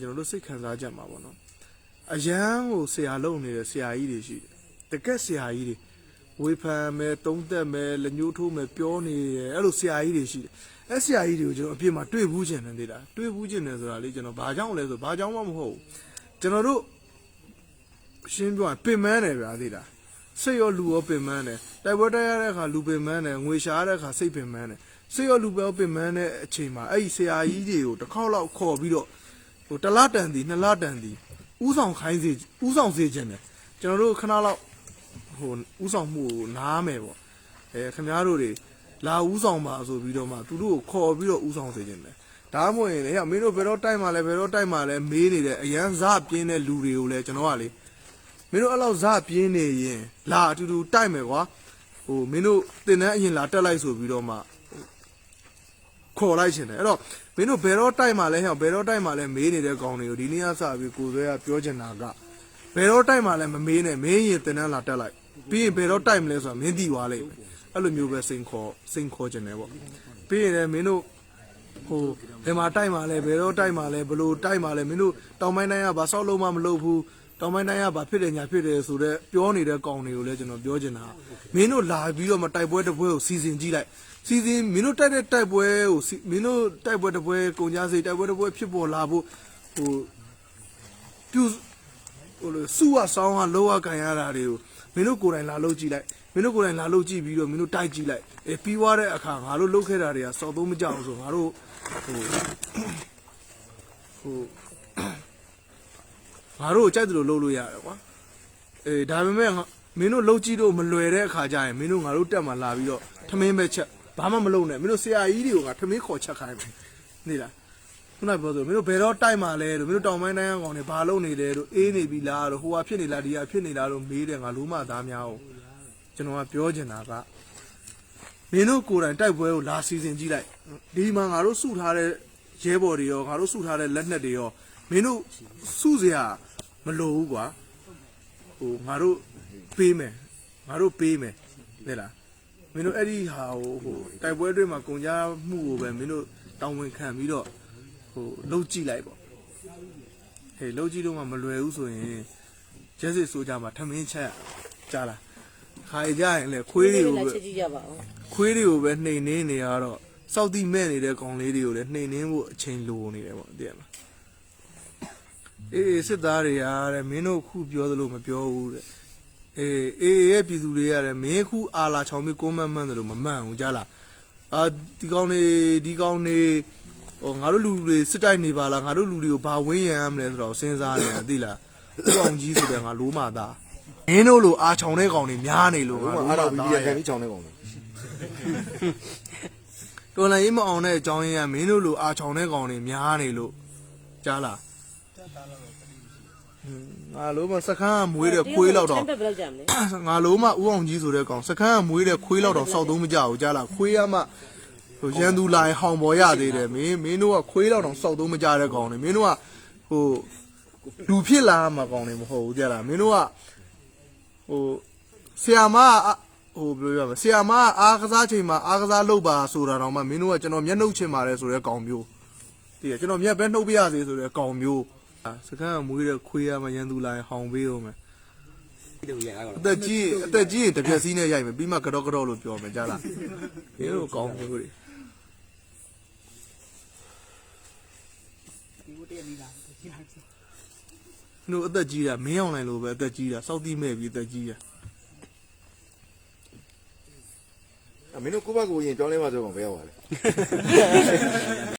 လည်းကျွန်တော်တို့စိတ်ခံစားကြမှာပေါ့နော်အရန်ကိုဆရာလုံနေတဲ့ဆရာကြီးတွေရှိတယ်တကက်ဆရာကြီးတွေဝေဖန်မယ်တုံးသက်မယ်လက်ညှိုးထိုးမယ်ပြောနေတယ်အဲ့လိုဆရာကြီးတွေရှိတယ်အဲ့ဆရာကြီးတွေကိုကျွန်တော်အပြစ်မှာတွေ့ဘူးကျင်တယ်သေးတာတွေ့ဘူးကျင်တယ်ဆိုတာလေကျွန်တော်ဘာကြောင့်လဲဆိုဘာကြောင့်မှမဟုတ်ဘူးကျွန်တော်တို့ရှင်းပြောရင်ပင်မန်းတယ်ဗျာသေးတာစိတ်ရောလူရောပင်မန်းတယ်တိုက်ပွဲတိုက်ရတဲ့အခါလူပင်မန်းတယ်ငွေရှာရတဲ့အခါစိတ်ပင်မန်းတယ်စိတ်ရောလူပဲပင်မန်းတဲ့အချိန်မှာအဲ့ဒီဆရာကြီးတွေကိုတစ်ခေါက်လောက်ခေါ်ပြီးတော့ ဟိုတစ်လတန်သည်နှစ်လတန်သည်ဥဆောင်ခိုင်းစေဥဆောင်စေခြင်းတယ်ကျွန်တော်တို့ခဏလောက်ဟိုဥဆောင်မှုကိုနားမယ်ပေါ့အဲခင်ဗျားတို့တွေလာဥဆောင်ပါဆိုပြီးတော့မှသူတို့ကိုခေါ်ပြီးတော့ဥဆောင်စေခြင်းတယ်ဒါမှမဟုတ်ရင်လေမင်းတို့ဘယ်တော့တိုက်မှလဲဘယ်တော့တိုက်မှလဲမေးနေတဲ့အရန်စပြင်းတဲ့လူတွေကိုလည်းကျွန်တော်ကလေမင်းတို့အဲ့လောက်ဇပြင်းနေရင်လာအတူတူတိုက်မယ်ကွာဟိုမင်းတို့တင်တန်းအရင်လာတက်လိုက်ဆိုပြီးတော့မှ ခေါ်လိုက်ရှင်တယ်အဲ့တော့မင်းတို့ဘယ်တော့တိုက်မှလဲဟဲ့ဘယ်တော့တိုက်မှလဲမေးနေတဲ့ကောင်တွေကိုဒီနေ့ကစပြီးကိုယ်ဆွဲကပြောချင်တာကဘယ်တော့တိုက်မှလဲမမေးနဲ့မင်းရင်တင်တန်းလာတက်လိုက်ပြီးရင်ဘယ်တော့တိုက်မလဲဆိုတာမင်းသိသွားလိမ့်မယ်အဲ့လိုမျိုးပဲစိန်ခေါ်စိန်ခေါ်ချင်တယ်ပေါ့ပြီးရင်လည်းမင်းတို့ဟိုဘယ်မှာတိုက်မှာလဲဘယ်တော့တိုက်မှာလဲဘလို့တိုက်မှာလဲမင်းတို့တောင်ပိုင်းတိုင်းကဘာဆောက်လုံးမှမလုပ်ဘူး တောင်ပိုင်းတိုင်းကဘာဖြစ်တယ်ညာဖြစ်တယ်ဆိုတော့ပြောနေတဲ့ကောင်တွေကိုလည်းကျွန်တော်ပြောချင်တာမင်းတို့လာပြီးတော့မတိုက်ပွဲတစ်ပွဲကိုစီစဉ်ကြည့်လိုက်စီစဉ်မင်းတို့တိုက်တဲ့တိုက်ပွဲကိုစီမင်းတို့တိုက်ပွဲတစ်ပွဲကုန်ကြစေတိုက်ပွဲတစ်ပွဲဖြစ်ပေါ်လာဖို့ဟိုပြုဟိုလိုစူဝဆောင်းကလောကကန်ရတာတွေကိုမင်းတို့ကိုယ်တိုင်လာလုပ်ကြည့်လိုက်မင်းတို့ကိုယ်တိုင်လာလုပ်ကြည့်ပြီးတော့မင်းတို့တိုက်ကြည့်လိုက်အဲပြီးွားတဲ့အခါငါတို့လုပ်ခဲ့တာတွေကစော်သုံးမကြအောင်ဆိုငါတို့ဟိုဟို ငါတို့ကိုကြိုက်တယ်လို့လုပ်လို့ရတယ်ကွာအေးဒါပေမဲ့ငါမင်းတို့လုပ်ကြည့်လို့မလွယ်တဲ့အခါကျရင်မင်းတို့ငါတို့တက်မှလာပြီးတော့ထမင်းပဲချက်ဘာမှမလုပ်နဲ့မင်းတို့ဆရာကြီးတွေကိုငါထမင်းခေါ်ချက်ခိုင်းမယ်နေလားခုနကပြောဆိုမင်းတို့ဘယ်တော့တိုက်မှာလဲတို့မင်းတို့တောင်ပိုင်းတိုင်းကောင်တွေဘာလုပ်နေလဲတို့အေးနေပြီလားတို့ဟိုဟာဖြစ်နေလားဒီဟာဖြစ်နေလားတို့မေးတယ်ငါလုံးမသားများအောင်ကျွန်တော်ကပြောချင်တာကမင်းတို့ကိုယ်တိုင်တိုက်ပွဲကိုလာစီစဉ်ကြည့်လိုက်ဒီမှာငါတို့စုထားတဲ့ရဲဘော်တွေရောငါတို့စုထားတဲ့လက်နက်တွေရော မင်းတို့စုစရာမလိုဘူးကွာဟိုငါတို့ပေးမယ်ငါတို့ပေးမယ်တဲ့လားမင်းတို့အဲ့ဒီဟာဟိုဟိုတိုက်ပွဲတွေမှာကုန်ကြမှုကိုပဲမင်းတို့တောင်းဝင်ခံပြီးတော့ဟိုလှုပ်ကြည့်လိုက်ပေါ့ဟေးလှုပ်ကြည့်တော့မှမလွယ်ဘူးဆိုရင်ကျက်စစ်ဆိုကြမှာထမင်းချက်ကြားလားခါရကြရင်လေခွေးတွေကိုလာပဲချက်ကြည့်ကြပါဦးခွေးတွေကိုပဲနှိမ်နှင်းနေရတော့စောက်တိမဲ့နေတဲ့ကောင်လေးတွေကိုလည်းနှိမ်နှင်းဖို့အချိန်လိုနေတယ်ပေါ့တည်ရမလား အေးစစ်သားတွေရားတဲ့မင်းတို့ခုပြောသလိုမပြောဘူးတဲ့အေးအေးရဲ့ပြည်သူတွေရတယ်မင်းခုအာလာချောင်းပြီးကိုမန့်မှန်းတယ်လို့မမှန်ဘူးကြားလားအာဒီကောင်နေဒီကောင်နေဟိုငါတို့လူတွေစစ်တိုက်နေပါလားငါတို့လူတွေကိုဘာဝင်းရံရမလဲဆိုတော့စဉ်းစားနေတာသိလားသူ့အောင်ကြီးဆိုတဲ့ငါလိုမာသားမင်းတို့လိုအာချောင်တဲ့ကောင်တွေများနေလို့ဘုငါမလိုအားမာတော့ပြီးသားပြန်ရဲ့ပြီးချောင်းနေကုန်တယ်တော်လည်းမအောင်တဲ့အကြောင်းရင်းကမင်းတို့လိုအာချောင်တဲ့ကောင်တွေများနေလို့ကြားလား ဟွန်းငါလိုမစခန်းကမွေးတဲ့ခွေးလောက်တော့ဘယ်လောက်ကြမလဲငါလုံးမဥအောင်ကြီးဆိုတဲ့ကောင်စခန်းကမွေးတဲ့ခွေးလောက်တော့စောက်သုံးမကြဘူးကြားလားခွေးရမှဟိုရန်သူလာရင်ဟောင်ပေါ်ရသေးတယ်မင်းမင်းတို့ကခွေးလောက်တော့စောက်သုံးမကြတဲ့ကောင်တွေမင်းတို့ကဟိုလူဖြစ်လာမှာကောင်တွေမဟုတ်ဘူးကြားလားမင်းတို့ကဟိုဆီယာမကဟိုဘယ်လိုပြောမလဲဆီယာမကအားကစားချိန်မှာအားကစားလုပ်ပါဆိုတာတော့မှမင်းတို့ကကျွန်တော်မျက်နှုတ်ချင်ပါတယ်ဆိုတဲ့ကောင်မျိုးတည်ရကျွန်တော်မျက်ပဲနှုတ်ပြရစေဆိုတဲ့ကောင်မျိုးအာ စခန်းကမွေးတဲ့ခွေးရမှရန်သူလာရင်ဟောင်ပေးအောင်မယ်ဒီလိုရအောင်အသက်ကြီးအသက်ကြီးရင်တစ်ပြက်စီးနဲ့ရိုက်မယ်ပြီးမှကတော့ကတော့လို့ပြောမယ်ကြားလားဒီလိုကောင်းမျိုးတွေနှုတ်အသက်ကြီးတာမင်းအောင်နိုင်လို့ပဲအသက်ကြီးတာစောက်တိမဲ့ပြီးအသက်ကြီးတာအမင်းတို့ကိုဘကိုရင်ပြောင်းလဲမှဆိုကောင်ဘယ်ရောက်ပါလဲ